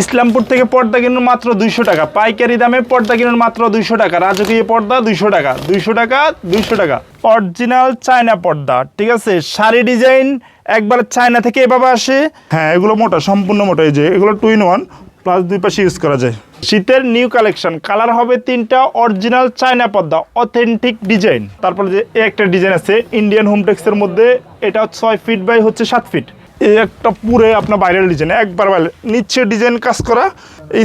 ইসলামপুর থেকে পর্দা কিনুন মাত্র দুইশো টাকা। পাইকারি দামে পর্দা কিনুন মাত্র দুইশো টাকা। রাজকীয় পর্দা দুইশো টাকা। দুইশো টাকা দুইশো টাকা। অরিজিনাল চায়না পর্দা ঠিক আছে? শাড়ি ডিজাইন একবার চায়না থেকে এভাবে আসে। হ্যাঁ এগুলো মোটা সম্পূর্ণ মোটা এই যে এগুলো টু ইন ওয়ান প্লাস দুই পাশে ইউজ করা যায়। শীতের নিউ কালেকশন কালার হবে তিনটা অরিজিনাল চায়না পর্দা অথেন্টিক ডিজাইন তারপরে যে একটা ডিজাইন আছে ইন্ডিয়ান হোমটেক্সের মধ্যে এটা ছয় ফিট বাই হচ্ছে সাত ফিট এই একটা পুরে আপনার বাইরের ডিজাইন একবার বাইরে নিচ্ছে ডিজাইন কাজ করা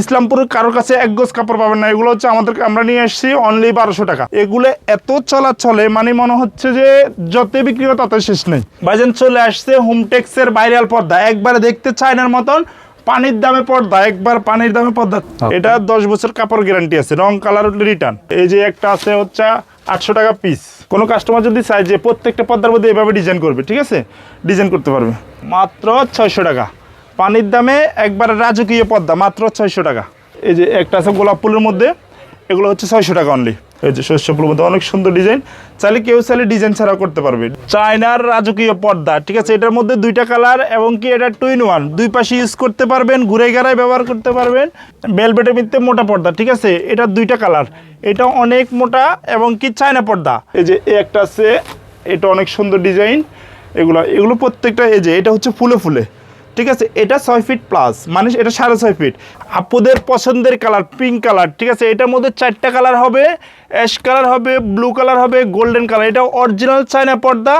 ইসলামপুরের কারোর কাছে এক গোজ কাপড় পাবেন না এগুলো হচ্ছে আমাদেরকে আমরা নিয়ে এসেছি অনলি বারোশো টাকা। এগুলো এত চলা চলে মানে মনে হচ্ছে যে যতই বিক্রি হয় তত শেষ নেই। বাজান চলে আসছে হোমটেক্সের ভাইরাল পর্দা একবারে দেখতে চায়নার মতন পানির দামে পর্দা একবার পানির দামে পর্দা। এটা দশ বছর কাপড় গ্যারান্টি আছে রং কালার রিটার্ন এই যে একটা আছে হচ্ছে আটশো টাকা পিস কোনো কাস্টমার যদি চায় যে প্রত্যেকটা পর্দার মধ্যে এভাবে ডিজাইন করবে, ঠিক আছে? ডিজাইন করতে পারবে। মাত্র ছয়শো টাকা। পানির দামে একবার রাজকীয় পদ্মা মাত্র ছয়শো টাকা। এই যে একটা আছে গোলাপ ফুলের মধ্যে, এগুলো হচ্ছে ছয়শো টাকা অনলি এই যে শস্য মধ্যে অনেক সুন্দর ডিজাইন। চাইলে কেউ চাইলে ডিজাইন ছাড়াও করতে পারবে। চায়নার রাজকীয় পর্দা, ঠিক আছে? এটার মধ্যে দুইটা কালার এবং কি এটা টু ইন ওয়ান দুই পাশে ইউজ করতে পারবেন, ঘুরে গেড়ায় ব্যবহার করতে পারবেন। বেলবেটের ভিত্তিতে মোটা পর্দা, ঠিক আছে? এটা দুইটা কালার। এটা অনেক মোটা এবং কি চায়না পর্দা। এই যে একটা আছে, এটা অনেক সুন্দর ডিজাইন। এগুলো এগুলো প্রত্যেকটা, এই যে এটা হচ্ছে ফুলে ফুলে। ঠিক আছে? এটা ছয় ফিট প্লাস মানে এটা সাড়ে ছয় ফিট আপুদের পছন্দের কালার পিঙ্ক কালার ঠিক আছে? এটার মধ্যে চারটা কালার হবে অ্যাশ কালার হবে ব্লু কালার হবে গোল্ডেন কালার এটা অরিজিনাল চায়না পর্দা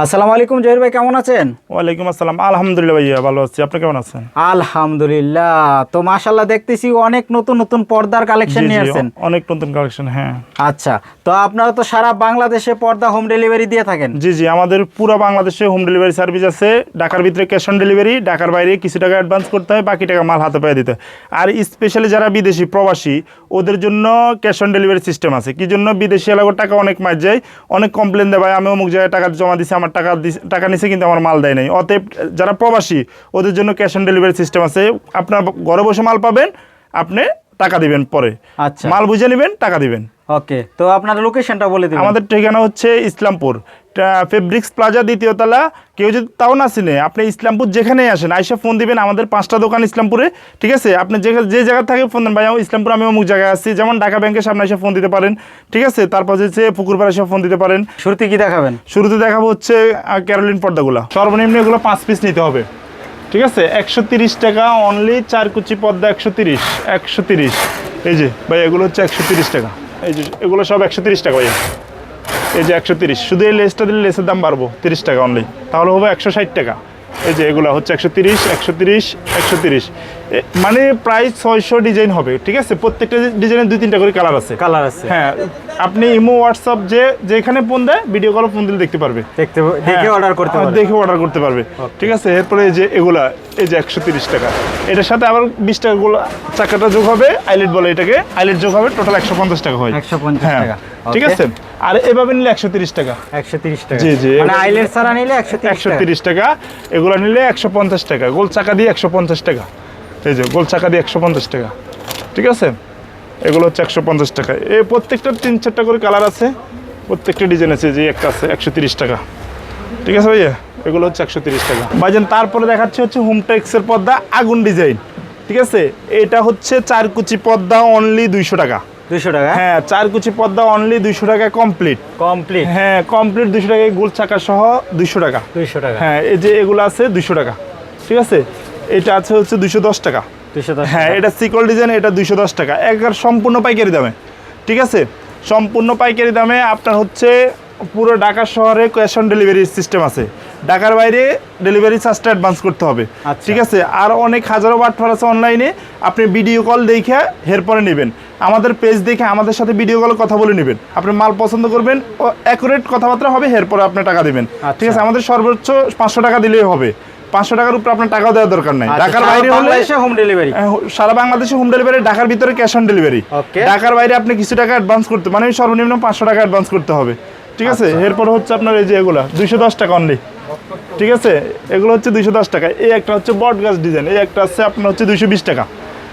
আসসালামু আলাইকুম জহির ভাই কেমন আছেন? ওয়ালাইকুম আসসালাম। আলহামদুলিল্লাহ ভাইয়া ভালো আছি। আপনি কেমন আছেন? আলহামদুলিল্লাহ। তো মাশাল্লাহ দেখতেছি অনেক নতুন নতুন পর্দার কালেকশন নিয়ে আসছেন। অনেক নতুন কালেকশন হ্যাঁ। আচ্ছা তো আপনারা তো সারা বাংলাদেশে পর্দা হোম ডেলিভারি দিয়ে থাকেন? জি জি আমাদের পুরো বাংলাদেশে হোম ডেলিভারি সার্ভিস আছে। ঢাকার ভিতরে ক্যাশ অন ডেলিভারি ঢাকার বাইরে কিছু টাকা অ্যাডভান্স করতে হয় বাকি টাকা মাল হাতে পেয়ে দিতে হয়। আর স্পেশালি যারা বিদেশি প্রবাসী ওদের জন্য ক্যাশ অন ডেলিভারি সিস্টেম আছে। কি জন্য? বিদেশি এলাকার টাকা অনেক মার যায়। অনেক কমপ্লেন দেয় ভাই আমি অমুক জায়গায় টাকা জমা দিছি আমার টাকা টাকা নিছে কিন্তু আমার মাল দেয় নাই। অতএব যারা প্রবাসী ওদের জন্য ক্যাশ অন ডেলিভারি সিস্টেম আছে। আপনার ঘরে বসে মাল পাবেন আপনি টাকা দিবেন পরে। আচ্ছা। মাল বুঝে নেবেন টাকা দিবেন। ওকে তো আপনার লোকেশনটা বলে দিবেন। আমাদের ঠিকানা হচ্ছে ইসলামপুর। ফেব্রিক্স প্লাজা দ্বিতীয় তলা। কেউ যদি তাও না চিনে আপনি ইসলামপুর যেখানেই আসেন আইসা ফোন দিবেন আমাদের পাঁচটা দোকান ইসলামপুরে ঠিক আছে? আপনি যে যে জায়গা থাকে ফোন দেন ভাই আমি ইসলামপুর আমি অমুক জায়গায় আসছি যেমন ঢাকা ব্যাংকের সামনে এসে ফোন দিতে পারেন ঠিক আছে? তারপর হচ্ছে পুকুরপাড়ে এসে ফোন দিতে পারেন। শুরুতে কি দেখাবেন? শুরুতে দেখাবো হচ্ছে ক্যারোলিন পর্দাগুলো। সর্বনিম্ন এগুলো পাঁচ পিস নিতে হবে ঠিক আছে? একশো তিরিশ টাকা অনলি চার কুচি পর্দা একশো তিরিশ একশো তিরিশ। এই যে ভাই এগুলো হচ্ছে একশো তিরিশ টাকা। এই যে এগুলো সব একশো তিরিশ টাকা ভাই এই যে একশো তিরিশ। শুধু এই লেসটা দিলে লেসের দাম বাড়বো তিরিশ টাকা অনলি তাহলে হবে একশো ষাট টাকা। এই যে এগুলো হচ্ছে একশো তিরিশ একশো তিরিশ একশো তিরিশ। মানে প্রায় ছয়শো ডিজাইন হবে ঠিক আছে? প্রত্যেকটা ডিজাইনের দুই তিনটা করে কালার আছে। কালার আছে। হ্যাঁ আপনি ইমো হোয়াটসঅ্যাপ যে যেখানে ফোন দেয় ভিডিও কল ফোন দিলে দেখতে পারবে। দেখতে দেখে হ্যাঁ, অর্ডার করতে হ্যাঁ, পারবেন দেখে অর্ডার করতে পারবে। ঠিক আছে? এরপরে এই যে এগুলা এই যে একশো তিরিশ টাকা। এটার সাথে আবার বিশ টাকা গুলো চাকাটা যোগ হবে আইলেট বলে এটাকে আইলেট যোগ হবে টোটাল একশো পঞ্চাশ টাকা হয়। একশো পঞ্চাশ হ্যাঁ টাকা। ঠিক আছে? আর এভাবে নিলে একশো তিরিশ টাকা। একশো তিরিশ টাকা। জি, জি, মানে আইলের ছাড়া নিলে একশো একশো তিরিশ টাকা। এগুলো নিলে একশো পঞ্চাশ টাকা। গোল চাকা দিয়ে একশো পঞ্চাশ টাকা। এই যে গোল চাকা দিয়ে একশো পঞ্চাশ টাকা। ঠিক আছে? এগুলো হচ্ছে একশো পঞ্চাশ টাকা। এই প্রত্যেকটা তিন চারটা করে কালার আছে প্রত্যেকটা ডিজাইন আছে যে একটা আছে একশো তিরিশ টাকা। ঠিক আছে ভাইয়া? এগুলো হচ্ছে একশো তিরিশ টাকা। ভাইজান তারপরে দেখাচ্ছে হচ্ছে হোমটেক্সের পর্দা আগুন ডিজাইন ঠিক আছে? এটা হচ্ছে চার কুচি পর্দা অনলি দুইশো টাকা। দুশো টাকা? হ্যাঁ চার কুচি পর্দা অনলি দুইশো টাকা কমপ্লিট কমপ্লিট হ্যাঁ কমপ্লিট দুইশো টাকায় গোল চাকা সহ দুইশো টাকা। দুইশো টাকা। হ্যাঁ এই যে এগুলো আছে দুইশো টাকা। ঠিক আছে? এটা আছে হচ্ছে দুইশো দশ টাকা। হ্যাঁ এটা সিকল ডিজাইন এটা দুইশো দশ টাকা। একবার সম্পূর্ণ পাইকারি দামে ঠিক আছে? সম্পূর্ণ পাইকারি দামে আপনার হচ্ছে পুরো ঢাকা শহরে ক্যাশ অন ডেলিভারি সিস্টেম আছে। ঢাকার বাইরে ডেলিভারি চার্জটা অ্যাডভান্স করতে হবে আচ্ছা। ঠিক আছে? আর অনেক হাজারো বাটফার আছে অনলাইনে আপনি ভিডিও কল দেখে এরপরে নেবেন। আমাদের পেজ দেখে আমাদের সাথে ভিডিও কলে কথা বলে নেবেন। আপনি মাল পছন্দ করবেন ও অ্যাকুরেট কথাবার্তা হবে এরপরে আপনি টাকা দেবেন। ঠিক আছে? আমাদের সর্বোচ্চ পাঁচশো টাকা দিলেই হবে। পাঁচশো টাকার উপরে আপনার টাকাও দেওয়ার দরকার নাই। আচ্ছা, ঢাকার বাইরে হলে হোম ডেলিভারি হ্যাঁ, সারা বাংলাদেশে হোম ডেলিভারি ঢাকার ভিতরে ক্যাশ অন ডেলিভারি ঢাকার বাইরে আপনি কিছু টাকা অ্যাডভান্স করতে মানে সর্বনিম্ন পাঁচশো টাকা অ্যাডভান্স করতে হবে। ঠিক আছে? আচ্ছা। এরপর হচ্ছে আপনার এই যে এগুলা দুইশো দশ টাকা অনলি ঠিক আছে? এগুলো হচ্ছে দুইশো দশ টাকা। এই একটা হচ্ছে বট গাছ ডিজাইন এই একটা আছে আপনার হচ্ছে দুইশো বিশ টাকা।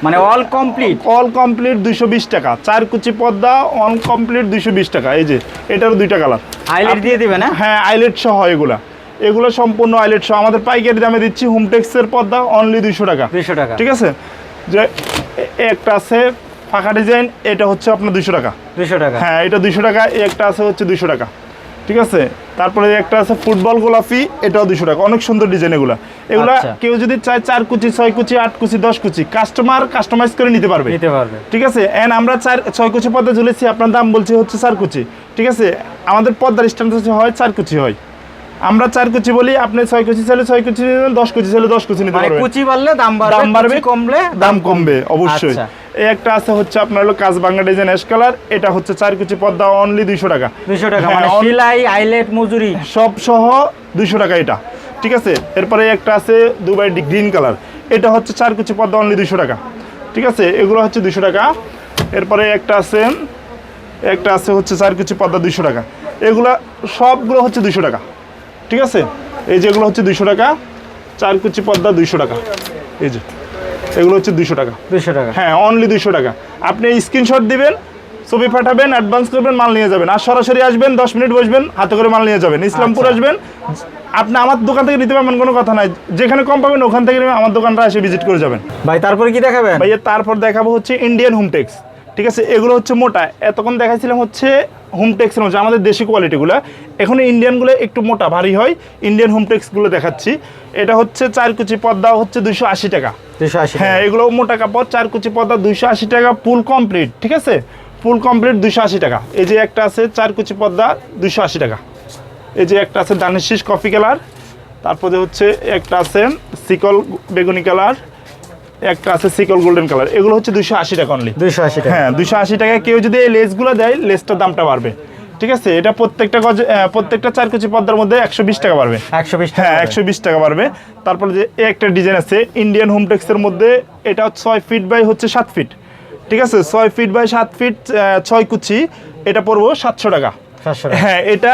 মানে অল কমপ্লিট অল কমপ্লিট দুইশো বিশ টাকা। চার কুচি পর্দা অল কমপ্লিট দুইশো বিশ টাকা। এই যে এটারও দুইটা কালার আইলেট দিয়ে দিবেন হ্যাঁ আইলেট সহ এগুলা। এগুলো সম্পূর্ণ আইলেট সহ। আমাদের পাইকারি দামে দিচ্ছি হোমটেক্সের পর্দা অনলি দুইশো টাকা। দুইশো টাকা। ঠিক আছে? যে একটা আছে ফাঁকা ডিজাইন এটা হচ্ছে আপনার দুশো টাকা। দুশো টাকা। হ্যাঁ এটা দুশো টাকা একটা আছে হচ্ছে দুশো টাকা। ঠিক আছে? তারপরে একটা আছে ফুটবল গোলাপি এটাও দুশো টাকা। অনেক সুন্দর ডিজাইন এগুলা। এগুলা আচ্ছা। কেউ যদি চায় চার কুচি ছয় কুচি আট কুচি দশ কুচি কাস্টমার কাস্টমাইজ করে নিতে পারবে। নিতে পারবে। ঠিক আছে? এন্ড আমরা চার ছয় কুচি পদ্মা ঝুলেছি আপনার দাম বলছি হচ্ছে চার কুচি। ঠিক আছে? আমাদের পদ্মার স্ট্যান্ড হচ্ছে হয় চার কুচি হয়। আমরা চার কুচি বলি আপনি ছয় কুচি চাইলে ছয় কুচি দশ কুচি চাইলে দশ কুচি নিতে মানে পারবেন। কুচি বাড়লে দাম বাড়বে দাম বাড়বে কমলে দাম কমবে অবশ্যই। আচ্ছা। এই একটা আছে হচ্ছে আপনার হলো কাজ বাংলা ডিজাইন অ্যাশ কালার এটা হচ্ছে চার কুচি পদ্মা অনলি দুইশো টাকা। দুইশো টাকা হ্যাঁ, মানে on- সেলাই আইলেট মজুরি। সব সহ দুইশো টাকা এটা ঠিক আছে? এরপরে একটা আছে দুবাই গ্রিন কালার এটা হচ্ছে চার কুচি পদ্মা অনলি দুইশো টাকা ঠিক আছে? এগুলো হচ্ছে দুইশো টাকা। এরপরে একটা আছে একটা আছে হচ্ছে চার কুচি পদ্মা দুইশো টাকা। এগুলা সবগুলো হচ্ছে দুইশো টাকা। ঠিক আছে? এই যেগুলো হচ্ছে দুইশো টাকা চার কুচি পদ্মা দুইশো টাকা। এই যে এগুলো হচ্ছে দুইশো টাকা। দুশো টাকা। হ্যাঁ অনলি দুইশো টাকা। আপনি স্ক্রিনশট দিবেন ছবি পাঠাবেন অ্যাডভান্স করবেন মাল নিয়ে যাবেন। আর সরাসরি আসবেন দশ মিনিট বসবেন হাতে করে মাল নিয়ে যাবেন। ইসলামপুর আচ্ছা। আসবেন আপনি আমার দোকান থেকে নিতে পারবেন কোনো কথা নাই। যেখানে কম পাবেন ওখান থেকে নেবেন, আমার দোকানটা এসে ভিজিট করে যাবেন। ভাই তারপরে কি দেখাবেন? ভাইয়া তারপর দেখাবো হচ্ছে ইন্ডিয়ান হোমটেক্স ঠিক আছে? এগুলো হচ্ছে মোটা। এতক্ষণ দেখাইছিলাম হচ্ছে হোমটেক্সের মধ্যে আমাদের দেশি কোয়ালিটিগুলো এখন ইন্ডিয়ানগুলো একটু মোটা ভারী হয়। ইন্ডিয়ান হোমটেক্সগুলো দেখাচ্ছি। এটা হচ্ছে চার কুচি পদ্মা হচ্ছে দুশো আশি টাকা। দুশো আশি হ্যাঁ এগুলো মোটা কাপড় চার কুচি পর্দা দুইশো আশি টাকা ফুল কমপ্লিট ঠিক আছে? ফুল কমপ্লিট দুইশো আশি টাকা। এই যে একটা আছে চার কুচি পর্দা দুইশো আশি টাকা। এই যে একটা আছে দানের শীষ কফি কালার তারপরে হচ্ছে একটা আছে সিকল বেগুনি কালার একটা আছে সিকল গোল্ডেন কালার এগুলো হচ্ছে দুইশো আশি টাকা অনলি দুশো আশি টাকা। হ্যাঁ দুইশো আশি টাকায় কেউ যদি এই লেসগুলো দেয় লেসটার দামটা বাড়বে। ঠিক আছে? এটা প্রত্যেকটা গজ প্রত্যেকটা চার কুচি পর্দার মধ্যে একশো বিশ টাকা বাড়বে। একশো বিশ হ্যাঁ একশো বিশ টাকা বাড়বে। তারপরে যে একটা ডিজাইন আছে ইন্ডিয়ান হোমটেক্সের মধ্যে এটা ছয় ফিট বাই হচ্ছে সাত ফিট ঠিক আছে? ছয় ফিট বাই সাত ফিট ছয় কুচি। এটা পড়ব সাতশো টাকা। সাতশো টাকা। হ্যাঁ এটা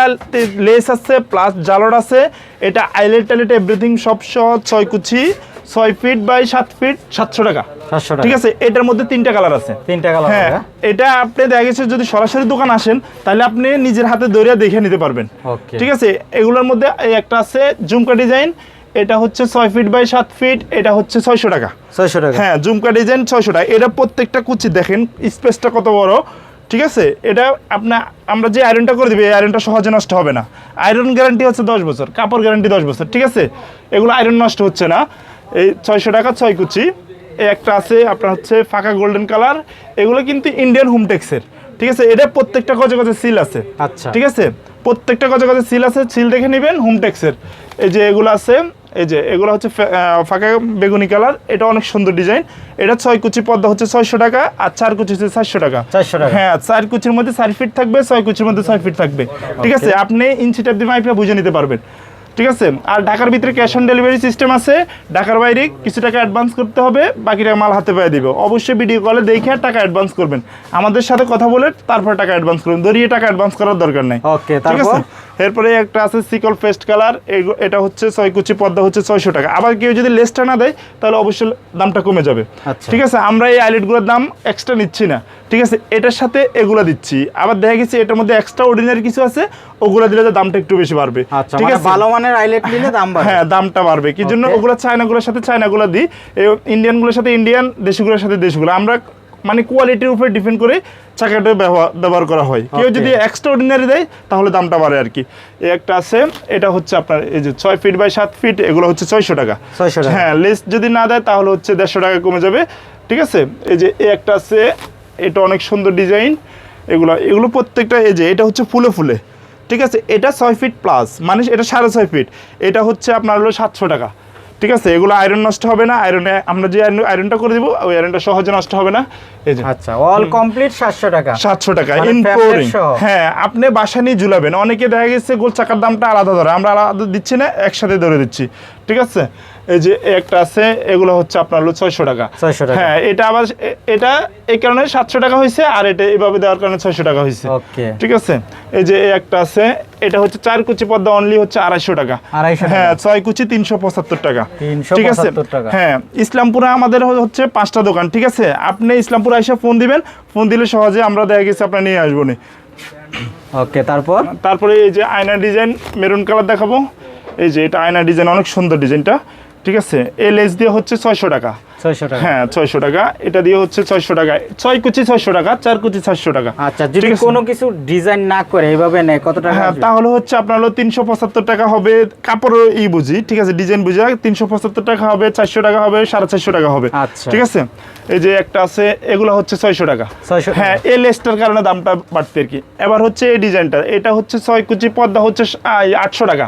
লেস আছে প্লাস জালর আছে। এটা আইলেট টাইলেট এভরিথিং সব সহ ছয় কুচি। ছয় ফিট বাই সাত ফিট সাতশো টাকা। সাতশো ঠিক আছে? এটার মধ্যে তিনটা কালার আছে। তিনটা কালার হ্যাঁ এটা আপনি দেখা গেছে যদি সরাসরি দোকান আসেন তাহলে আপনি নিজের হাতে দৌড়িয়ে দেখে নিতে পারবেন। ঠিক আছে? এগুলোর মধ্যে একটা আছে জুমকা ডিজাইন এটা হচ্ছে ছয় ফিট বাই সাত ফিট এটা হচ্ছে ছয়শো টাকা। ছয়শো টাকা। হ্যাঁ জুমকা ডিজাইন ছয়শো টাকা। এটা প্রত্যেকটা কুচি দেখেন স্পেসটা কত বড়। ঠিক আছে? এটা আপনার আমরা যে আয়রনটা করে দিবি এই আয়রনটা সহজে নষ্ট হবে না। আয়রন গ্যারান্টি হচ্ছে দশ বছর কাপড় গ্যারান্টি দশ বছর। ঠিক আছে? এগুলো আয়রন নষ্ট হচ্ছে না। এই ছয়শো টাকা ছয় কুচি। এই একটা আছে আপনার হচ্ছে ফাঁকা গোল্ডেন কালার এগুলো কিন্তু ইন্ডিয়ান হোমটেক্সের ঠিক আছে? এটা প্রত্যেকটা গজে গজে সিল আছে। আচ্ছা। ঠিক আছে? প্রত্যেকটা গজে গজে সিল আছে সিল দেখে নেবেন হোমটেক্সের এই যে এগুলো আছে এই যে এগুলো হচ্ছে ফাঁকা বেগুনি কালার এটা অনেক সুন্দর ডিজাইন এটা ছয় কুচি পদ্মা হচ্ছে ছয়শো টাকা আর চার কুচি হচ্ছে চারশো টাকা। চারশো টাকা। হ্যাঁ চার কুচির মধ্যে চার ফিট থাকবে ছয় কুচির মধ্যে ছয় ফিট থাকবে। ঠিক আছে? আপনি ইঞ্চি টেপ দিয়ে মাইপে বুঝে নিতে পারবেন। ঠিক আছে? আর ঢাকার ভিতরে ক্যাশ অন ডেলিভারি সিস্টেম আছে। ঢাকার বাইরে কিছু টাকা অ্যাডভান্স করতে হবে বাকি টাকা মাল হাতে পেয়ে দিবে। অবশ্যই ভিডিও কলে দেখে টাকা অ্যাডভান্স করবেন। আমাদের সাথে কথা বলে তারপর টাকা অ্যাডভান্স করবেন। দরিয়ে টাকা অ্যাডভান্স করার দরকার নেই। ওকে ঠিক আছে? এরপরে একটা আছে সিকল ফেস্ট কালার এটা হচ্ছে ছয় কুচি পদ্মা হচ্ছে ছয়শো টাকা। আবার কেউ যদি লেসটা না দেয় তাহলে অবশ্যই দামটা কমে যাবে। আচ্ছা। ঠিক আছে? আমরা এই আইলেটগুলোর দাম এক্সট্রা নিচ্ছি না। ঠিক আছে? এটার সাথে এগুলো দিচ্ছি। আবার দেখা গেছে এটার মধ্যে এক্সট্রা অর্ডিনারি কিছু আছে ওগুলো দিলে দামটা একটু বেশি বাড়বে। আচ্ছা ঠিক মানে আছে? ভালো মানের আইলেট নিলে দাম বাড়বে। হ্যাঁ দামটা বাড়বে। কি জন্য. ওগুলো চায়নাগুলোর সাথে চায়নাগুলো দিই। ইন্ডিয়ানগুলোর সাথে ইন্ডিয়ান দেশগুলোর সাথে দেশগুলো। আমরা মানে কোয়ালিটির উপরে ডিপেন্ড করে চাকাটা ব্যবহার করা হয়। কেউ যদি এক্সট্রা অর্ডিনারি দেয় তাহলে দামটা বাড়ে আর কি। একটা আছে এটা হচ্ছে আপনার এই যে ছয় ফিট বাই সাত ফিট এগুলো হচ্ছে ছয়শো টাকা। 600 টাকা। হ্যাঁ লেস যদি না দেয় তাহলে হচ্ছে দেড়শো টাকা কমে যাবে। ঠিক আছে? এই যে একটা আছে এটা অনেক সুন্দর ডিজাইন। এগুলো এগুলো প্রত্যেকটা এই যে এটা হচ্ছে ফুলে ফুলে। ঠিক আছে? এটা ছয় ফিট প্লাস মানে এটা সাড়ে ছয় ফিট। এটা হচ্ছে আপনার হলো সাতশো টাকা। ঠিক আছে? এগুলো আয়রন নষ্ট হবে না। আয়রনে আমরা যে আয়রনটা করে দিব ওই আয়রনটা সহজে নষ্ট হবে না। এই যে। আচ্ছা অল কমপ্লিট সাতশো টাকা। সাতশো টাকা মানে ইনপোরিং fabric সহ? হ্যাঁ আপনি বাসা নিয়ে ঝুলাবেন। অনেকে দেখা গেছে গোল চাকার দামটা আলাদা ধরে। আমরা আলাদা দিচ্ছি না একসাথে ধরে দিচ্ছি। ঠিক আছে? এই যে একটা আছে এগুলো হচ্ছে আপনার হলো ছয়শো টাকা। 600 টাকা। হ্যাঁ এটা আবার এটা এই কারণে সাতশো টাকা হয়েছে আর এটা এইভাবে দেওয়ার কারণে ছয়শো টাকা হয়েছে। ঠিক আছে? এই যে একটা আছে এটা হচ্ছে চার কুচি পদ্মা অনলি হচ্ছে আড়াইশো টাকা। হ্যাঁ ছয় কুচি তিনশো পঁচাত্তর টাকা। ঠিক আছে? হ্যাঁ ইসলামপুরে আমাদের হচ্ছে পাঁচটা দোকান ঠিক আছে? আপনি ইসলামপুরে এসে ফোন দিবেন ফোন দিলে সহজে আমরা দেখা গেছে আপনার নিয়ে আসব নি। ওকে তারপর? তারপরে এই যে আয়না ডিজাইন মেরুন কালার দেখাবো। এই যে এটা আয়না ডিজাইন অনেক সুন্দর ডিজাইনটা। ঠিক আছে? এই লেস দিয়ে হচ্ছে ছয়শো টাকা। ছয়শো টাকা। হ্যাঁ ছয়শো টাকা। এটা দিয়ে হচ্ছে ছয়শো টাকা। ছয় কুচি ছয়শো টাকা চার কুচি টাকা। আচ্ছা যদি কোনো কিছু ডিজাইন না করে এইভাবে নেয় কত টাকা হ্যাঁ তাহলে হচ্ছে আপনার হলো তিনশো পঁচাত্তর টাকা হবে কাপড় ই বুঝি ঠিক আছে? ডিজাইন বুঝা তিনশো পঁচাত্তর টাকা হবে চারশো টাকা হবে সাড়ে চারশো টাকা হবে। আচ্ছা। ঠিক আছে? এই যে একটা আছে এগুলো হচ্ছে ছয়শো টাকা। 600 টাকা। হ্যাঁ এই লেসটার কারণে দামটা বাড়তে আর কি। এবার হচ্ছে এই ডিজাইনটা এটা হচ্ছে ছয় কুচি পর্দা হচ্ছে আটশো টাকা।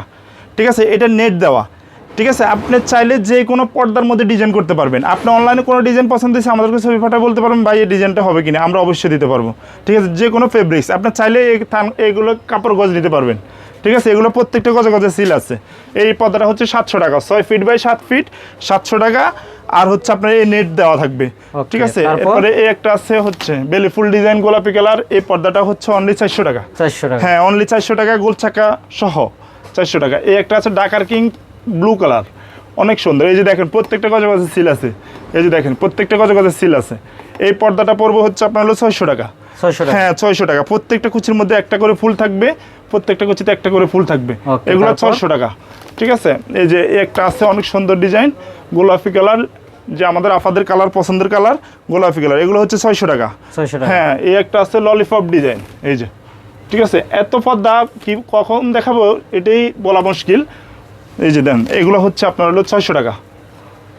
ঠিক আছে? এটা নেট দেওয়া। ঠিক আছে আপনি চাইলে যে কোনো পর্দার মধ্যে ডিজাইন করতে পারবেন। আপনি অনলাইনে কোনো ডিজাইন পছন্দ হয়েছে আমাদেরকে ছবি ফাটা বলতে পারবেন ভাই এই ডিজাইনটা হবে কিনা? আমরা অবশ্যই দিতে পারব। ঠিক আছে যে কোনো ফেব্রিক্স আপনি চাইলে এগুলো কাপড় গজ নিতে পারবেন। ঠিক আছে এগুলো প্রত্যেকটা গজে গজে সিল আছে। এই পর্দাটা হচ্ছে সাতশো টাকা ছয় ফিট বাই সাত ফিট সাতশো টাকা আর হচ্ছে আপনার এই নেট দেওয়া থাকবে। ঠিক আছে তারপর? এরপরে এই একটা আছে হচ্ছে বেলি ফুল ডিজাইন গোলাপি কালার এই পর্দাটা হচ্ছে অনলি চারশো টাকা। চারশো টাকা। হ্যাঁ অনলি চারশো টাকা গোল চাকা সহ চারশো টাকা। এই একটা আছে ডাকার কিং ব্লু কালার অনেক সুন্দর। এই যে দেখেন প্রত্যেকটা গজে গজে সিল আছে। এই যে দেখেন প্রত্যেকটা গজে গজে সিল আছে। এই পর্দাটা পড়ব হচ্ছে আপনার হলো ছয়শো টাকা। হ্যাঁ ছয়শো টাকা। প্রত্যেকটা কুচির মধ্যে একটা করে ফুল থাকবে প্রত্যেকটা কুচিতে একটা করে ফুল থাকবে। এগুলো ছয়শো টাকা। ঠিক আছে? এই যে একটা আছে অনেক সুন্দর ডিজাইন। গোলাপি কালার যে আমাদের আফাদের কালার পছন্দের কালার গোলাপি কালার। এগুলো হচ্ছে ছয়শো টাকা। হ্যাঁ এই একটা আছে ললিপপ ডিজাইন এই যে। ঠিক আছে? এত পর্দা কি কখন দেখাবো? এটাই বলা মুশকিল। এই যে দেন এগুলো হচ্ছে আপনার হলো ছয়শো টাকা।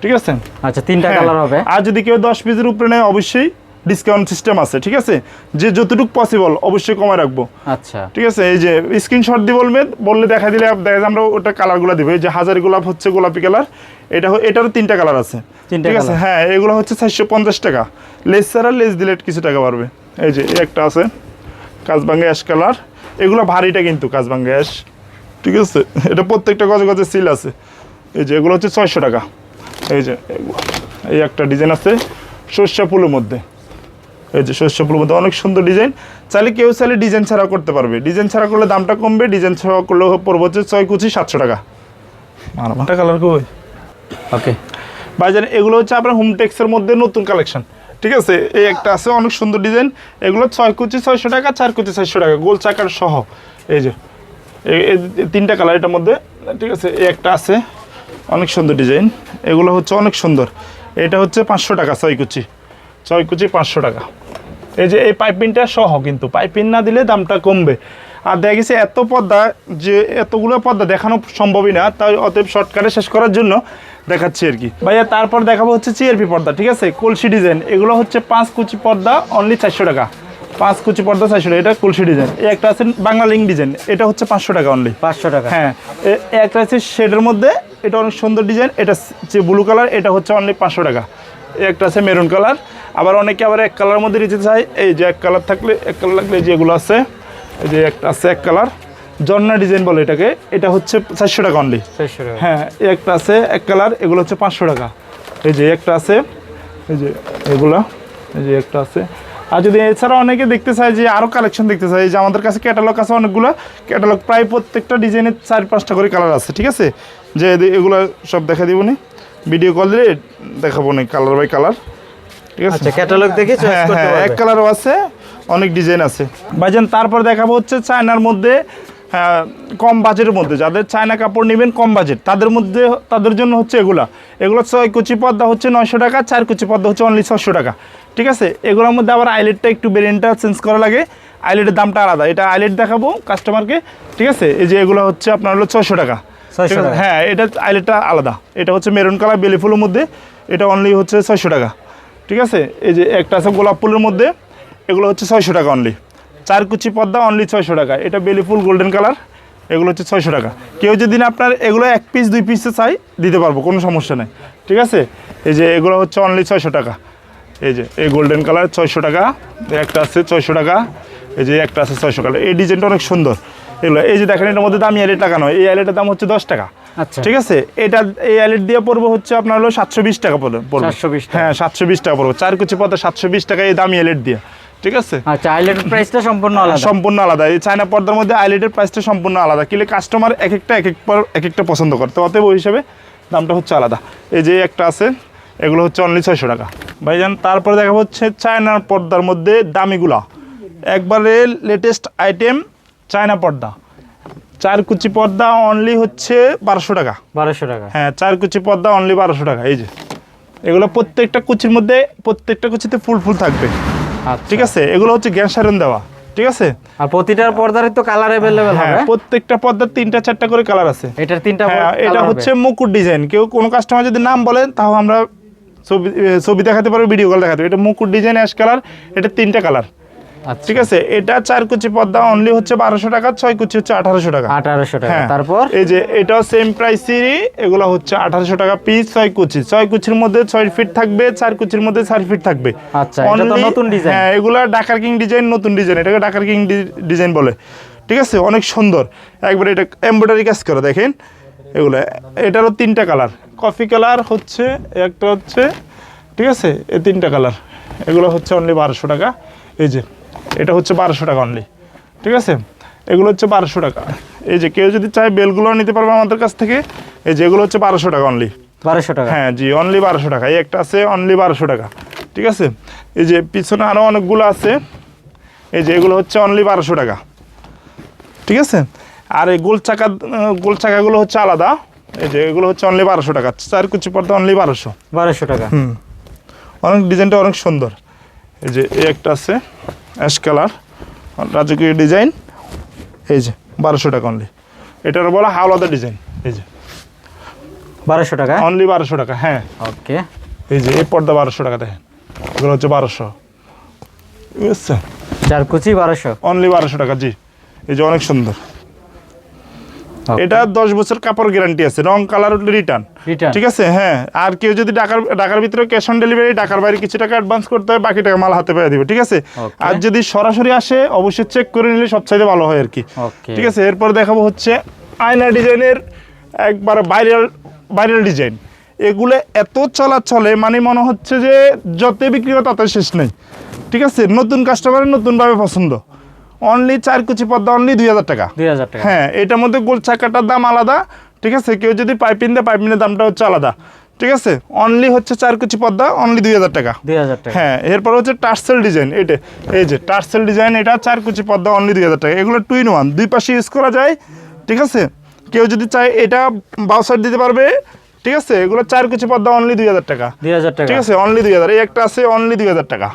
ঠিক আছে? আচ্ছা তিনটা হ্যাঁ, কালার হবে। আর যদি কেউ দশ পিসের উপরে নেয় অবশ্যই ডিসকাউন্ট সিস্টেম আছে ঠিক আছে? যে যতটুকু পসিবল অবশ্যই কমায় রাখব। আচ্ছা। ঠিক আছে? এই যে স্ক্রিনশট দিয়ে বলবেন বললে দেখা দিলে দেখা আমরা ওটা কালারগুলো দিব। এই যে হাজারি গোলাপ হচ্ছে গোলাপি কালার এটা এটারও তিনটা কালার আছে। ঠিক আছে? হ্যাঁ এগুলো হচ্ছে চারশো পঞ্চাশ টাকা। লেস ছাড়া লেস দিলে কিছু টাকা বাড়বে। এই যে একটা আছে কাজবাঙ্গা অ্যাশ কালার এগুলো ভারীটা কিন্তু কাজবাঙ্গা অ্যাশ ঠিক আছে? এটা প্রত্যেকটা গজে গজে সিল আছে। এই যে এগুলো হচ্ছে ছয়শো টাকা। এই যে এই একটা ডিজাইন আছে সর্ষা ফুলের মধ্যে। এই যে শস্য ফুলের মধ্যে অনেক সুন্দর ডিজাইন চাইলে কেউ চাইলে ডিজাইন ছাড়া করতে পারবে। ডিজাইন ছাড়া করলে দামটা কমবে ডিজাইন ছাড়া করলে পড়ব হচ্ছে ছয় কুচি সাতশো টাকা। মারবা কালার কই ওকে বাজারে এগুলো হচ্ছে আপনার হোমটেক্সের মধ্যে নতুন কালেকশন ঠিক আছে? এই একটা আছে অনেক সুন্দর ডিজাইন এগুলো ছয় কুচি ছয়শো টাকা চার কুচি ছয়শো টাকা। গোল চাকার সহ। এই যে তিনটা কালার এটার মধ্যে, ঠিক আছে, এই একটা আছে, অনেক সুন্দর ডিজাইন এগুলো হচ্ছে অনেক সুন্দর। এটা হচ্ছে পাঁচশো টাকা ছয় কুচি। ছয় কুচি পাঁচশো টাকা। এই যে এই পাইপিংটা সহ কিন্তু। পাইপিং না দিলে দামটা কমবে। আর দেখা গেছে এত পর্দা যে এতগুলো পর্দা দেখানো সম্ভবই না, তাই অতএব শর্টকাটে শেষ করার জন্য দেখাচ্ছি আর কি। ভাইয়া, তারপর দেখাবো হচ্ছে চিআরপি পর্দা, ঠিক আছে? কলসি ডিজাইন এগুলো হচ্ছে পাঁচ কুচি পর্দা অনলি চারশো টাকা। পাঁচ কুচি পর্দা চারশো টাকা এটা কুলসি ডিজাইন এই একটা আছে বাংলা লিঙ্ক ডিজাইন এটা হচ্ছে পাঁচশো টাকা অনলি পাঁচশো টাকা। হ্যাঁ একটা আছে শেডের মধ্যে এটা অনেক সুন্দর ডিজাইন এটা যে ব্লু কালার এটা হচ্ছে অনলি পাঁচশো টাকা। একটা আছে মেরুন কালার আবার অনেকে আবার এক কালার মধ্যে নিতে চায় এই যে এক কালার থাকলে এক কালার লাগলে যেগুলো আছে এই যে একটা আছে এক কালার জন্না ডিজাইন বলে এটাকে এটা হচ্ছে চারশো টাকা অনলি হ্যাঁ একটা আছে এক কালার এগুলো হচ্ছে পাঁচশো টাকা। এই যে একটা আছে এই যে এগুলা এই যে একটা আছে আর যদি এছাড়া অনেকে দেখতে চায় যে আরও কালেকশন দেখতে চায় যে আমাদের কাছে ক্যাটালগ আছে অনেকগুলো ক্যাটালগ প্রায় প্রত্যেকটা ডিজাইনের চার পাঁচটা করে কালার আছে ঠিক আছে? যে এগুলো সব দেখা দিব নি। ভিডিও কল দিলে দেখাবো নি কালার বাই কালার ঠিক আছে? আচ্ছা ক্যাটালগ দেখে হ্যাঁ হ্যাঁ এক কালারও আছে অনেক ডিজাইন আছে। ভাইজান তারপর দেখাবো হচ্ছে চায়নার মধ্যে কম বাজেটের মধ্যে। যাদের চায়না কাপড় নেবেন কম বাজেট তাদের মধ্যে তাদের জন্য হচ্ছে এগুলা। এগুলো ছয় কুচি পদ্মা হচ্ছে নয়শো টাকা চার কুচি পদ্মা হচ্ছে অনলি ছশো টাকা। ঠিক আছে? এগুলোর মধ্যে আবার আইলেটটা একটু বেরেনটা চেঞ্জ করা লাগে। আইলেটের দামটা আলাদা। এটা আইলেট দেখাবো কাস্টমারকে ঠিক আছে? এই যে এগুলো হচ্ছে আপনার হলো ছশো টাকা। 600 টাকা। হ্যাঁ এটা আইলেটটা আলাদা। এটা হচ্ছে মেরুন কালার বেলি ফুলের মধ্যে। এটা অনলি হচ্ছে ছয়শো টাকা। ঠিক আছে? এই যে একটা আছে গোলাপ ফুলের মধ্যে। এগুলো হচ্ছে ছয়শো টাকা অনলি চার কুচি পদ্মা অনলি ছয়শো টাকা। এটা বেলি ফুল গোল্ডেন কালার এগুলো হচ্ছে ছয়শো টাকা। কেউ যদি না আপনার এগুলো এক পিস দুই পিসে চাই দিতে পারব কোনো সমস্যা নেই। ঠিক আছে? এই যে এগুলো হচ্ছে অনলি ছয়শো টাকা। এই যে এই গোল্ডেন কালার ছয়শো টাকা। একটা আছে ছয়শো টাকা। এই যে একটা আছে ছয়শো টাকা। এই ডিজাইনটা অনেক সুন্দর। এগুলো এই যে দেখেন এটার মধ্যে দামি আইলেট নয় এই আইলেটের দাম হচ্ছে দশ টাকা। আচ্ছা। ঠিক আছে? এটা এই আইলেট দিয়ে পড়ব হচ্ছে আপনার হলো সাতশো বিশ টাকা পড়বে পড়বে। 720 টাকা। হ্যাঁ সাতশো বিশ টাকা পড়ব। চার কুচি পর্দা সাতশো বিশ টাকা এই দামি আইলেট দিয়ে। ঠিক আছে? আচ্ছা আইলেটের প্রাইসটা সম্পূর্ণ আলাদা। সম্পূর্ণ আলাদা। এই চায়না পর্দার মধ্যে আইলেটের প্রাইসটা সম্পূর্ণ আলাদা। কিলে কাস্টমার এক একটা এক এক পর এক একটা পছন্দ করে। তো অতএব ওই হিসাবে দামটা হচ্ছে আলাদা। এই যে একটা আছে এগুলো হচ্ছে অনলি ছয়শো টাকা। ভাইজান তারপরে দেখা হচ্ছে চায়নার পর্দার মধ্যে দামিগুলা। একবারে লেটেস্ট আইটেম চায়না পর্দা। চার কুচি পর্দা অনলি হচ্ছে বারোশো টাকা। বারোশো টাকা। হ্যাঁ চার কুচি পর্দা অনলি বারোশো টাকা। এই যে এগুলো প্রত্যেকটা কুচির মধ্যে প্রত্যেকটা কুচিতে ফুল ফুল থাকবে। ঠিক আছে এগুলো হচ্ছে গ্যাস আয়রন দেওয়া ঠিক আছে? আর প্রতিটার পর্দারই তো কালার अवेलेबल হ্যাঁ হবে? প্রত্যেকটা পর্দার তিনটা চারটা করে কালার আছে। এটার তিনটা হ্যাঁ এটা হচ্ছে মুকুট ডিজাইন কেউ কোনো কাস্টমার যদি নাম বলেন তাও আমরা ছবি ছবি দেখাতে পারব ভিডিও কল দেখাতে পারব। এটা মুকুট ডিজাইন অ্যাশ কালার এটা তিনটা কালার আচ্ছা ঠিক আছে এটা চার কুচি পর্দা অনলি হচ্ছে বারোশো টাকা ছয় কুচি হচ্ছে আঠারোশো টাকা। আঠারোশো টাকা। হ্যাঁ। তারপর? এই যে এটাও সেম প্রাইসেরই এগুলো হচ্ছে আঠারোশো টাকা পিস ছয় কুচি। ছয় কুচির মধ্যে ছয় ফিট থাকবে চার কুচির মধ্যে চার ফিট থাকবে। আচ্ছা, নতুন design। হ্যাঁ এগুলো ডাকার কিং ডিজাইন নতুন ডিজাইন এটাকে ডাকার কিং ডিজাইন বলে। ঠিক আছে অনেক সুন্দর। একবার এটা এমব্রয়ডারি কাজ করে দেখেন। এগুলো এটারও তিনটা কালার কফি কালার হচ্ছে একটা হচ্ছে ঠিক আছে এই তিনটা কালার এগুলো হচ্ছে অনলি বারোশো টাকা। এই যে এটা হচ্ছে বারোশো টাকা অনলি ঠিক আছে? এগুলো হচ্ছে বারোশো টাকা। এই যে কেউ যদি চায় বেলগুলো নিতে পারবে আমাদের কাছ থেকে এই যে এগুলো হচ্ছে বারোশো টাকা অনলি বারোশো টাকা? হ্যাঁ জি অনলি বারোশো টাকা। এই একটা আছে অনলি বারোশো টাকা ঠিক আছে? এই যে পিছনে আরও অনেকগুলো আছে এই যে এগুলো হচ্ছে অনলি বারোশো টাকা ঠিক আছে? আর এই গোল চাকা গোল চাকাগুলো হচ্ছে আলাদা। এই যে এগুলো হচ্ছে অনলি বারোশো টাকা চার কুচি পড়তে অনলি বারোশো। বারোশো টাকা। হুম। অনেক ডিজাইনটা অনেক সুন্দর। এই যে এই একটা আছে অ্যাশ কালার রাজকীয় ডিজাইন এই যে বারোশো টাকা অনলি এটার বলা হাওলাদা ডিজাইন এই যে। বারোশো টাকা? অনলি বারোশো টাকা হ্যাঁ। ওকে। এই যে এই পর্দা বারোশো টাকা দেখেন। এগুলো হচ্ছে বারোশো। বুঝছেন চার কুচি বারোশো। অনলি বারোশো টাকা জি। এই যে অনেক সুন্দর। এটা দশ বছর কাপড় গ্যারান্টি আছে রং কালার রিটার্ন রিটার্ন ঠিক আছে? হ্যাঁ আর কেউ যদি ঢাকার ঢাকার ভিতরে ক্যাশ অন ডেলিভারি ঢাকার বাইরে কিছু টাকা অ্যাডভান্স করতে হয় বাকি টাকা মাল হাতে পেয়ে দিবে ঠিক আছে? আর যদি সরাসরি আসে অবশ্যই চেক করে নিলে সবচাইতে ভালো হয় আর কি। ঠিক আছে? এরপর দেখাবো হচ্ছে আয়না ডিজাইনের একবার ভাইরাল ভাইরাল ডিজাইন এগুলো এত চলা চলে মানে মনে হচ্ছে যে যত বিক্রি হয় তত শেষ নেই। ঠিক আছে? নতুন কাস্টমারের নতুনভাবে পছন্দ। অনলি চার কুচি পদ্মা অনলি দুই হাজার টাকা। দুই হাজার টাকা। হ্যাঁ এটার মধ্যে গোল চাকাটার দাম আলাদা ঠিক আছে? কেউ যদি পাইপিন দেয় পাইপিনের দামটা হচ্ছে আলাদা ঠিক আছে? অনলি হচ্ছে চার কুচি পদ্মা অনলি দুই হাজার টাকা। দুই হাজার টাকা। হ্যাঁ এরপর হচ্ছে টার্সেল ডিজাইন এটা এই যে টার্সেল ডিজাইন এটা চার কুচি পদ্মা অনলি দুই হাজার টাকা। এগুলো টু ইন ওয়ান দুই পাশে ইউজ করা যায় ঠিক আছে? কেউ যদি চায় এটা বাউ সাইড দিতে পারবে ঠিক আছে? এগুলো চার কুচি পদ্মা অনলি দুই হাজার টাকা। দুই হাজার টাকা। ঠিক আছে? অনলি দুই হাজার। এই একটা আছে অনলি দুই হাজার টাকা।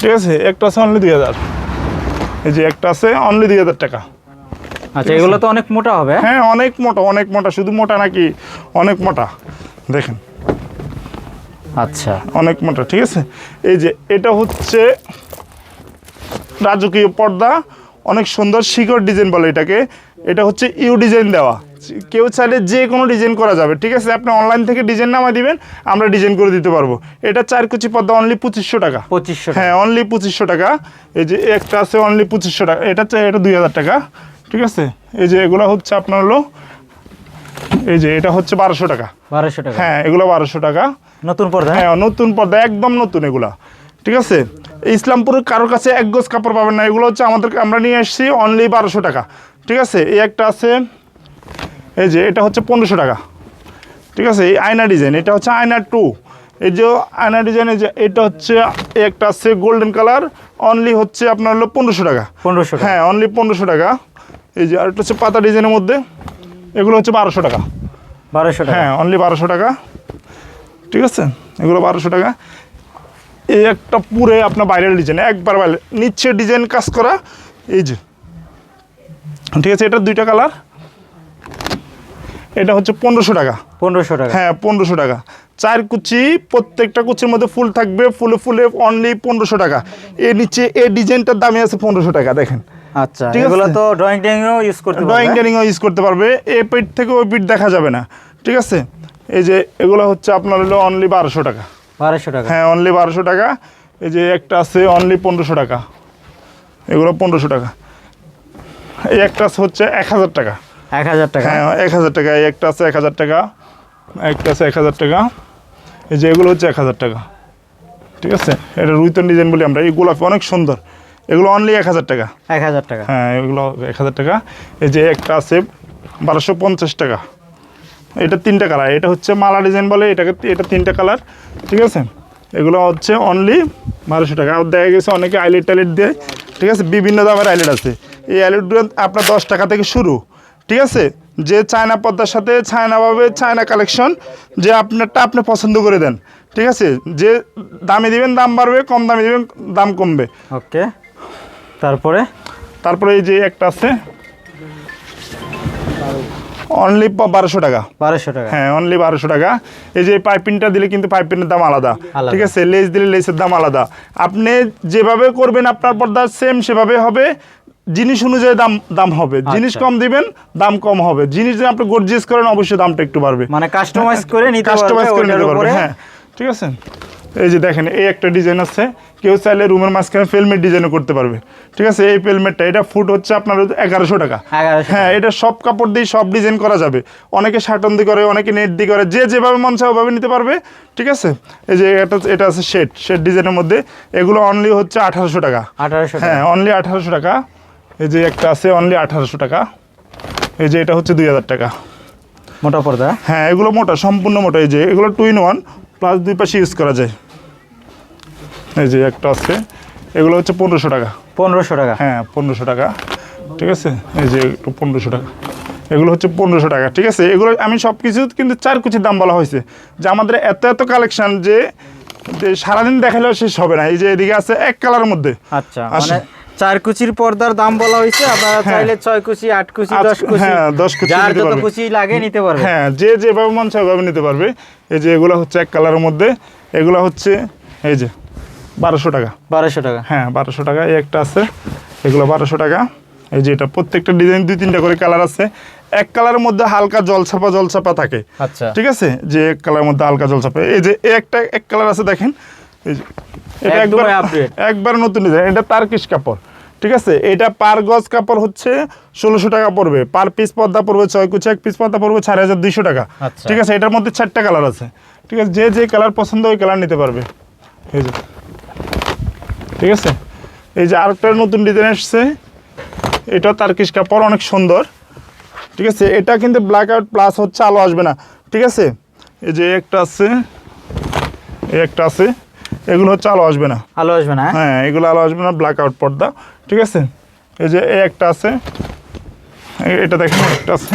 ঠিক আছে? একটা আছে অনলি দুই হাজার। এই যে একটা আছে অনলি দুই হাজার টাকা। আচ্ছা এগুলো তো অনেক মোটা হবে হ্যাঁ অনেক মোটা অনেক মোটা শুধু মোটা নাকি অনেক মোটা। দেখেন। আচ্ছা। অনেক মোটা ঠিক আছে? এই যে এটা হচ্ছে রাজকীয় পর্দা অনেক সুন্দর শিকড় ডিজাইন বলে এটাকে। এটা হচ্ছে ইউ ডিজাইন দেওয়া। কেউ চাইলে যে কোনো ডিজাইন করা যাবে ঠিক আছে? আপনি অনলাইন থেকে ডিজাইন নামা দিবেন আমরা ডিজাইন করে দিতে পারব। এটা চার কুচি পর্দা অনলি পঁচিশশো টাকা। পঁচিশশো হ্যাঁ অনলি পঁচিশশো টাকা। এই যে একটা আছে অনলি পঁচিশশো টাকা। এটা চাই এটা দুই হাজার টাকা ঠিক আছে? এই যে এগুলো হচ্ছে আপনার হলো এই যে এটা হচ্ছে বারোশো টাকা। বারোশো টাকা। হ্যাঁ এগুলো বারোশো টাকা। নতুন পর্দা হ্যাঁ? নতুন পর্দা একদম নতুন এগুলা ঠিক আছে? ইসলামপুরের কারোর কাছে এক গোজ কাপড় পাবেন না এগুলো হচ্ছে আমাদের আমরা নিয়ে এসেছি অনলি বারোশো টাকা ঠিক আছে? এই একটা আছে এই যে এটা হচ্ছে পনেরোশো টাকা। ঠিক আছে? এই আয়না ডিজাইন এটা হচ্ছে আয়না টু। এই যে আয়না ডিজাইন এই যে এটা হচ্ছে একটা আছে গোল্ডেন কালার অনলি হচ্ছে আপনার হলো পনেরোশো টাকা। পনেরোশো হ্যাঁ অনলি পনেরোশো টাকা। এই যে আরেকটা হচ্ছে পাতা ডিজাইনের মধ্যে এগুলো হচ্ছে বারোশো টাকা। বারোশো হ্যাঁ অনলি বারোশো টাকা। ঠিক আছে? এগুলো বারোশো টাকা। এই একটা পুরে আপনার বাইরের ডিজাইন একবার বাইরে নিচে ডিজাইন কাজ করা এই যে। ঠিক আছে? এটা দুইটা কালার। এটা হচ্ছে পনেরোশো টাকা। পনেরোশো টাকা। হ্যাঁ পনেরোশো টাকা। চার কুচি প্রত্যেকটা কুচির মধ্যে ফুল থাকবে ফুলে ফুলে অনলি পনেরোশো টাকা। এর নিচে এই ডিজাইনটার দামে আছে পনেরোশো টাকা দেখেন। আচ্ছা ঠিক আছে। এগুলো তো ড্রয়িং ট্রয়িংও ইউজ করতে ড্রয়িং পারবে ইউজ করতে পারবে। এই পিঠ থেকে ওই পিঠ দেখা যাবে না ঠিক আছে? এই যে এগুলো হচ্ছে আপনার হলো অনলি বারোশো টাকা। বারোশো টাকা। হ্যাঁ অনলি বারোশো টাকা। এই যে একটা আছে অনলি পনেরোশো টাকা। এগুলো পনেরোশো টাকা। এই একটা হচ্ছে এক হাজার টাকা। এক হাজার টাকা? হ্যাঁ এক হাজার টাকা। একটা আছে এক হাজার টাকা একটা আছে এক হাজার টাকা। এই যে এগুলো হচ্ছে এক হাজার টাকা। ঠিক আছে? এটা রুইতন ডিজাইন বলি আমরা। এই গোলাপি অনেক সুন্দর। এগুলো অনলি এক হাজার টাকা। এক হাজার টাকা। হ্যাঁ এগুলো এক হাজার টাকা। এই যে একটা আছে বারোশো পঞ্চাশ টাকা। এটা তিনটা কালার। এটা হচ্ছে মালা ডিজাইন বলে এটাকে এটা তিনটা কালার। ঠিক আছে? এগুলো হচ্ছে অনলি বারোশো টাকা। আর দেখা গেছে অনেকে আইলেট টাইলেট দেয়। ঠিক আছে? বিভিন্ন দামের আইলেট আছে। এই আইলেটগুলো আপনার দশ টাকা থেকে শুরু। ঠিক আছে? যে চায়না পদ্মার সাথে চায়নাভাবে চায়না কালেকশন যে আপনারটা আপনি পছন্দ করে দেন। ঠিক আছে? যে দামে দিবেন দাম বাড়বে কম দামে দিবেন দাম কমবে। ওকে। তারপরে? তারপরে এই যে একটা আছে। অনলি বারোশো টাকা। বারোশো টাকা। হ্যাঁ অনলি বারোশো টাকা। এই যে পাইপিংটা দিলে কিন্তু পাইপিংয়ের দাম আলাদা। আলাদা। ঠিক আছে? লেস দিলে লেসের দাম আলাদা। আপনি যেভাবে করবেন আপনার পর্দা সেম সেভাবে হবে। জিনিস অনুযায়ী দাম দাম হবে। জিনিস আচ্ছা। কম দিবেন দাম কম হবে। জিনিস যদি আপনি গর্জিয়াস করেন অবশ্যই দামটা একটু বাড়বে। মানে কাস্টমাইজ করে নিতে কাস্টমাইজ পারবে করে নিতে পারবে হ্যাঁ। ঠিক আছে? এই যে দেখেন এই একটা ডিজাইন আছে। কেউ চাইলে রুমের মাঝখানে ফেলমেট ডিজাইনও করতে পারবে। ঠিক আছে? এই ফেলমেটটা এটা ফুট হচ্ছে আপনার এগারোশো টাকা। হ্যাঁ এটা সব কাপড় দিয়ে সব ডিজাইন করা যাবে। অনেকে শাটন দিয়ে করে অনেকে নেট দিয়ে করে যে যেভাবে মন চায় ওভাবে নিতে পারবে। ঠিক আছে? এই যে এটা এটা আছে শেড শেড ডিজাইনের মধ্যে এগুলো অনলি হচ্ছে আঠারোশো টাকা। আঠারোশো হ্যাঁ অনলি আঠারোশো টাকা। এই যে একটা আছে অনলি আঠারোশো টাকা। এই যে এটা হচ্ছে দুই হাজার টাকা। মোটা পর্দা? হ্যাঁ এগুলো মোটা সম্পূর্ণ মোটা। এই যে এগুলো টু ইন ওয়ান প্লাস দুই পাশে ইউজ করা যায়। এই যে একটা আছে এগুলো হচ্ছে পনেরোশো টাকা। পনেরোশো টাকা? হ্যাঁ পনেরোশো টাকা। ঠিক আছে? এই যে একটু পনেরোশো টাকা। এগুলো হচ্ছে পনেরোশো টাকা। ঠিক আছে? এগুলো আমি সব কিছু কিন্তু চার কুচির দাম বলা হয়েছে। যে আমাদের এত এত কালেকশন যে যে সারাদিন দেখালেও শেষ হবে না। এই যে এদিকে আছে এক কালারের মধ্যে। আচ্ছা চার কুচির পর্দার দাম বলা হয়েছে আপনারা চাইলে ছয় কুচি আট কুচি দশ কুচি হ্যাঁ, দশ কুচি যার যত কুচি লাগে নিতে পারবে। হ্যাঁ যে যেভাবে মন চায় ওভাবে নিতে পারবে। এই যে এগুলো হচ্ছে এক কালারের মধ্যে। এগুলো হচ্ছে এই যে বারোশো টাকা। বারোশো টাকা। হ্যাঁ বারোশো টাকা এই একটা আছে। এগুলো বারোশো টাকা। এই যে এটা প্রত্যেকটা ডিজাইন দুই তিনটা করে কালার আছে। এক কালারের মধ্যে হালকা জলছাপা জলছাপা থাকে। আচ্ছা। ঠিক আছে? যে এক কালারের মধ্যে হালকা জলছাপা। এই যে একটা এক কালার আছে দেখেন। এটা। একবার নতুন ডিজাইন এটা তার্কিশ কাপড় ঠিক আছে? এটা পার গজ কাপড় হচ্ছে ষোলোশো টাকা পড়বে পার পিস পর্দা পড়বে ছয় কুচি এক পিস পর্দা পড়বে চার হাজার দুইশো টাকা আচ্ছা। ঠিক আছে? এটার মধ্যে চারটা কালার আছে ঠিক আছে? যে যে কালার পছন্দ ওই কালার নিতে পারবে এই যে ঠিক আছে? এই যে আরেকটা নতুন ডিজাইন এসছে এটা তার্কিশ কাপড় অনেক সুন্দর ঠিক আছে? এটা কিন্তু ব্ল্যাক আউট প্লাস হচ্ছে আলো আসবে না ঠিক আছে? এই যে একটা আছে এই একটা আছে এগুলো হচ্ছে আলো আসবে না। আলো আসবে না হ্যাঁ? হ্যাঁ এগুলো আলো আসবে না ব্ল্যাক আউট পর্দা ঠিক আছে? এই যে এই একটা আছে এটা দেখেন একটা আছে।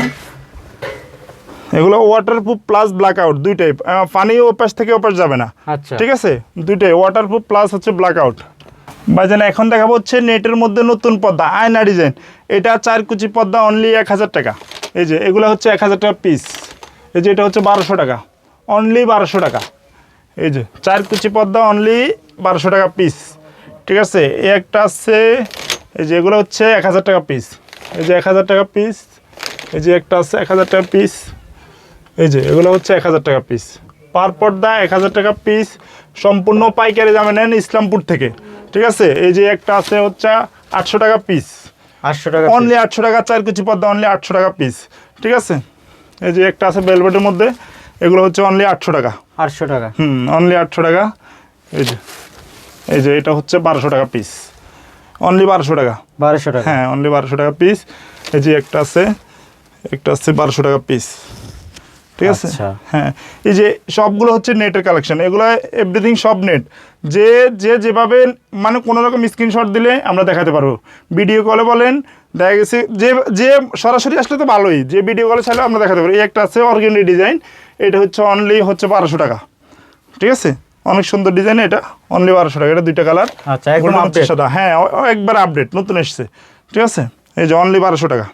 এগুলো ওয়াটারপ্রুফ প্লাস ব্ল্যাক আউট দুইটাই পানি ওপাশ থেকে ওপাশ যাবে না। আচ্ছা। ঠিক আছে? দুইটাই ওয়াটারপ্রুফ প্লাস হচ্ছে ব্ল্যাক আউট ভাইজান এখন দেখাবো হচ্ছে নেটের মধ্যে নতুন পর্দা আয়না ডিজাইন এটা চার কুচি পর্দা অনলি এক হাজার টাকা। এই যে এগুলো হচ্ছে এক হাজার টাকা পিস এই যে এটা হচ্ছে বারোশো টাকা। অনলি বারোশো টাকা। এই যে চার কুচি পর্দা অনলি বারোশো টাকা পিস ঠিক আছে? এই একটা আছে এই যে এগুলো হচ্ছে এক হাজার টাকা পিস এই যে এক হাজার টাকা পিস এই যে একটা আছে এক হাজার টাকা পিস এই যে এগুলো হচ্ছে এক হাজার টাকা পিস পার পর্দা এক হাজার টাকা পিস সম্পূর্ণ পাইকারি দামে নেন ইসলামপুর থেকে। ঠিক আছে? এই যে একটা আছে হচ্ছে আটশো টাকা পিস আটশো টাকা অনলি আটশো টাকা চার কুচি পদ্মা অনলি আটশো টাকা পিস ঠিক আছে? এই যে একটা আছে বেলভেটের মধ্যে। এগুলো হচ্ছে অনলি আটশো টাকা। আটশো টাকা। হুম অনলি আটশো টাকা। এই যে এই যে এটা হচ্ছে বারোশো টাকা পিস অনলি বারোশো টাকা। বারোশো টাকা। হ্যাঁ অনলি বারোশো টাকা পিস এই যে একটা আছে একটা আছে বারোশো টাকা পিস ঠিক আছে? আচ্ছা। হ্যাঁ এই যে সবগুলো হচ্ছে নেটের কালেকশন এগুলো এভরিথিং সব নেট যে যে যেভাবে মানে কোনো রকম স্ক্রিনশট দিলে আমরা দেখাতে পারব। ভিডিও কলে বলেন দেখা গেছে যে যে সরাসরি আসলে তো ভালোই। যে ভিডিও কলে চাইলেও আমরা দেখাতে পারি। এই একটা আছে অর্গেন্ডি ডিজাইন এটা হচ্ছে অনলি হচ্ছে বারোশো টাকা। ঠিক আছে? অনেক সুন্দর ডিজাইন এটা অনলি বারোশো টাকা। এটা দুইটা কালার আচ্ছা, সাদা। হ্যাঁ একবার আপডেট নতুন এসছে। ঠিক আছে? এই যে অনলি বারোশো টাকা।